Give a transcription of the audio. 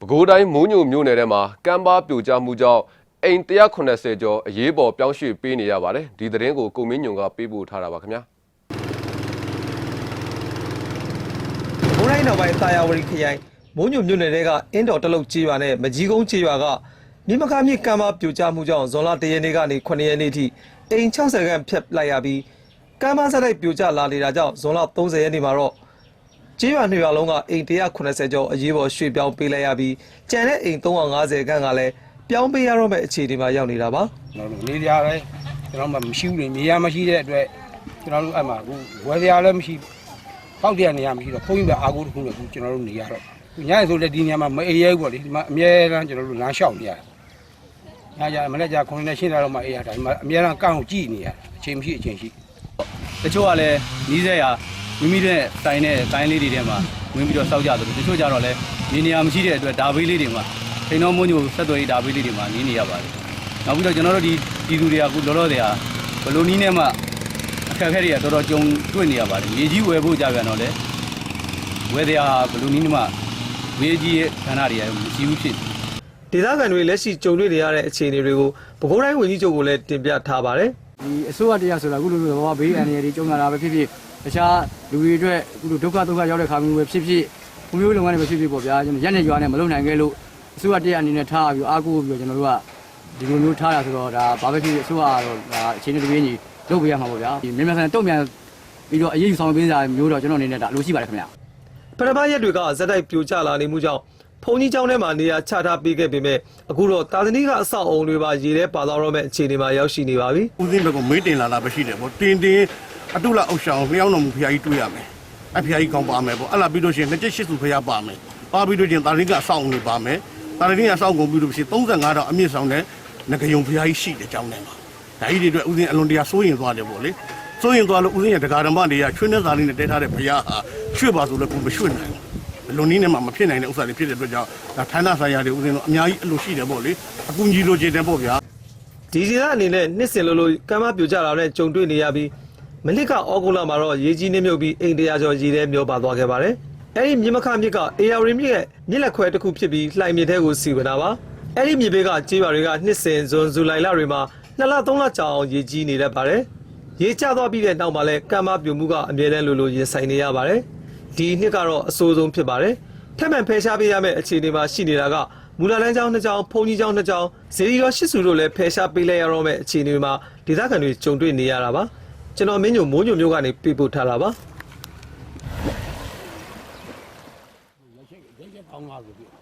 ပဲခူးတိုင်းမိုးညိုမြို့နယ်ထဲမှာကမ်းပါးပြိုကျမှုကြောင့်အိမ်180ကျော်အရေးပေါ်ပြောင်းရွှေ့ပေးနေရပါတယ်ဒီသတင်းကိုကိုမင်းညုံကပေးပို့ထားတာပါခင်ဗျာဘုံတိုင်းနောက်ပိုင်းတာယာဝတီခရိုင်မိုးညိုမြို့နယ်ထဲကအင်းတော်တလုတ်ကြီးရွာနဲ့မကြီးကုန်းကြီးရွာကမြင်းမကားမြစ်ကမ်းပါပြိုကျမှုကြောင့်ဇွန်လ1ရက်နေ့ကနေ9ရက်နေ့ထိအိမ်60ခန့်ဖျက်လိုက်ရပြီးကမ်းပါဆက်လိုက်ပြိုကျလာနေတာကြောင့်ဇွန်လ30ရက်နေ့မှာတော့ ကြီးရွာနှစ်ရွာလုံးကအိမ်180ကျော်အရေးပေါ်ရွှေ့ပြောင်းပေးလိုက်ရပြီးကျန်တဲ့အိမ်350ခန့်ကလည်းပြောင်းပေးရတော့မယ့်အခြေအနေမှာရောက်နေတာပါကျွန်တော်တို့နေကြရဲကျွန်တော်မှမရှိဘူးလေနေရမရှိတဲ့အတွက်ကျွန်တော်တို့အဲ့မှာအခုဝယ်စရာလည်းမရှိပေါက်တရားနေရမရှိတော့ဖုန်းကြီးပဲအာကိုတစ်ခုနဲ့အခုကျွန်တော်တို့နေရတော့ညရဆိုလည်းဒီနေရာမှာမအေးရဲဘူးပေါ့လေဒီမှာအမြဲတမ်းကျွန်တော်တို့လမ်းလျှောက်နေရတယ်ညကြမနေ့က9နဲ့ရှင်းလာတော့မှအေးရတာဒီမှာအမြဲတမ်းကောင်းကိုကြည့်နေရအချိန်မရှိအချိန်ရှိတချို့ကလည်းနီးစက်ရ မိမိတဲ့တိုင်တဲ့တိုင်းလေးတွေထဲမှာဝင်ပြီးတော့စောက်ကြသလိုတချို့ကြတော့လည်းနေနေရာမရှိတဲ့အတွက်ဒါဘေးလေးတွေမှာထိန်တော်မွန်းညိုဆက်သွယ်ရေးဒါဘေးလေးတွေမှာနေနေရပါတယ်နောက်ပြီးတော့ကျွန်တော်တို့ဒီဒီသူတွေကအခုလောလောဆယ်ဟာဘယ်လိုနည်းနဲ့မှအခက်အခဲတွေကတော်တော်ကြုံတွေ့နေရပါတယ်မြေကြီးဝယ်ဖို့ကြပြန်တော့လေဝယ်တဲ့ဟာဘယ်လိုနည်းနဲ့မှဝေးကြီးရဲ့ခန္ဓာတွေကမရှိဘူးဖြစ်ဒေသခံတွေလက်ရှိကြုံတွေ့နေရတဲ့အခြေအနေတွေကိုပဲခူးတိုင်းဝန်ကြီးချုပ်ကလည်းတင်ပြထားပါတယ်ဒီအစိုးရတရားဆိုတာအခုလိုလိုဘာဘေးအန္တရာယ်တွေကြုံလာတာပဲဖြစ်ဖြစ် တခြားလူတွေအတွက်အခုလိုဒုက္ခဒုက္ခရောက်တဲ့ခါမျိုးပဲဖြစ်ဖြစ်ဘုမျိုးလုပ်ငန်းတွေပဲဖြစ်ဖြစ်ပေါ့ဗျာကျွန်တော်ရက်နေရွာနဲ့မလုံနိုင်ခဲ့လို့အစိုးရတရားအနေနဲ့ထားပြီးအားကိုးပြီးတော့ကျွန်တော်တို့ကဒီလိုမျိုးထားတာဆိုတော့ဒါဘာပဲဖြစ်ဖြစ်အစိုးရကတော့ဒါအချိန်တစ်ပြေးညီလုပ်ပေးရမှာပေါ့ဗျာဒီမြန်မာနိုင်ငံတုံ့ပြန်ပြီးတော့အရေးယူဆောင်ပေးစာမျိုးတော့ကျွန်တော်အနေနဲ့ဒါအလိုရှိပါတယ်ခင်ဗျာပထမရက်တွေကဇက်တိုက်ပြိုကျလာနေမှုကြောင့်ဖုန်ကြီးကျောင်းထဲမှာနေရာချထားပေးခဲ့ပေမဲ့အခုတော့တာသနီကအဆောက်အုံတွေပါရေထဲပါသွားတော့မဲ့အခြေအနေမှာရောက်ရှိနေပါပြီဦးစင်းဘက်ကမေးတင်လာတာပဲရှိတယ်ပေါ့တင်တင် အတုလအောက်ရှောင်းလျှောင်းတော်မူဖရာကြီးတွေ့ရမယ်အဖရာကြီးကောင်းပါမယ်ပေါ့အဲ့လာပြီးလို့ရှိရင်နှစ်ချက်ရှစ်စုဖရာပါမယ်ပါပြီးလို့ချင်းတာရင်းကအဆောက်အုံတွေပါမယ်တာရင်းကအဆောက်အုံပြီးလို့ရှိရင်35တော့အမြင့်ဆောင်တဲ့ငကယုံဖရာကြီးရှိတယ်ကျောင်းထဲမှာဒါကြီးတွေအတွက်ဦးစင်းအလွန်တရာစိုးရင်သွားတယ်ပေါ့လေစိုးရင်သွားလို့ဦးစင်းရဲ့ဒကာဓမ္မတွေကချွေးနှက်စာလေးနဲ့တဲထားတဲ့ဖရာဟာရွှေ့ပါဆိုလည်းကိုမရွှေ့နိုင်ဘူးလုံနည်းနဲ့မှမဖြစ်နိုင်တဲ့ဥစ္စာတွေဖြစ်တဲ့အတွက်ကြောင့်ဒါဌာနဆိုင်ရာတွေဦးဇင်းတို့အများကြီးအလိုရှိတယ်ပေါ့လေအကူကြီးလိုချင်တယ်ပေါ့ဗျာဒီဒေသအနေနဲ့နှစ်စဉ်လိုလိုကမ်းမပြိုကျလာတဲ့ကြုံတွေ့နေရပြီး မနစ်ကဩဂုတ်လမှာတော့ရေကြီးနှမြုပ်ပြီးအိမ်တရာကျော်ရေထဲမျောပါသွားခဲ့ပါတယ်အဲဒီမြစ်မခမြစ်က AR မြစ်ရဲ့မြစ်လက်ခွဲတစ်ခုဖြစ်ပြီးလှိုင်မြစ်ထဲကိုစီဝင်တာပါအဲဒီမြစ်ဘေးကကြေးရွာတွေကနှစ်စဉ်ဇွန်ဇူလိုင်လတွေမှာနှစ်လသုံးလကြာအောင်ရေကြီးနေတတ်ပါတယ်ရေကျသွားပြီးတဲ့နောက်မှာလည်းကမ်းမပြိုမှုကအမြဲတမ်းလိုလိုရင်ဆိုင်နေရပါတယ်ဒီနှစ်ကတော့အဆိုးဆုံးဖြစ်ပါတယ်ထက်မှန်ဖယ်ရှားပေးရမယ့်အခြေအနေမှာရှိနေတာကမူလာလန်းကျောင်းနှစ်ကျောင်းဖုန်ကြီးကျောင်းနှစ်ကျောင်းဇေဒီရောရှစ်စုတို့လည်းဖယ်ရှားပေးလိုက်ရတော့မယ့်အခြေအနေမှာဒေသခံတွေကြုံတွေ့နေရတာပါ ကျွန်တော်မင်းညိုမိုးညိုမျိုးကနေပြပို့ထားတာပါပေါင်းပါဆို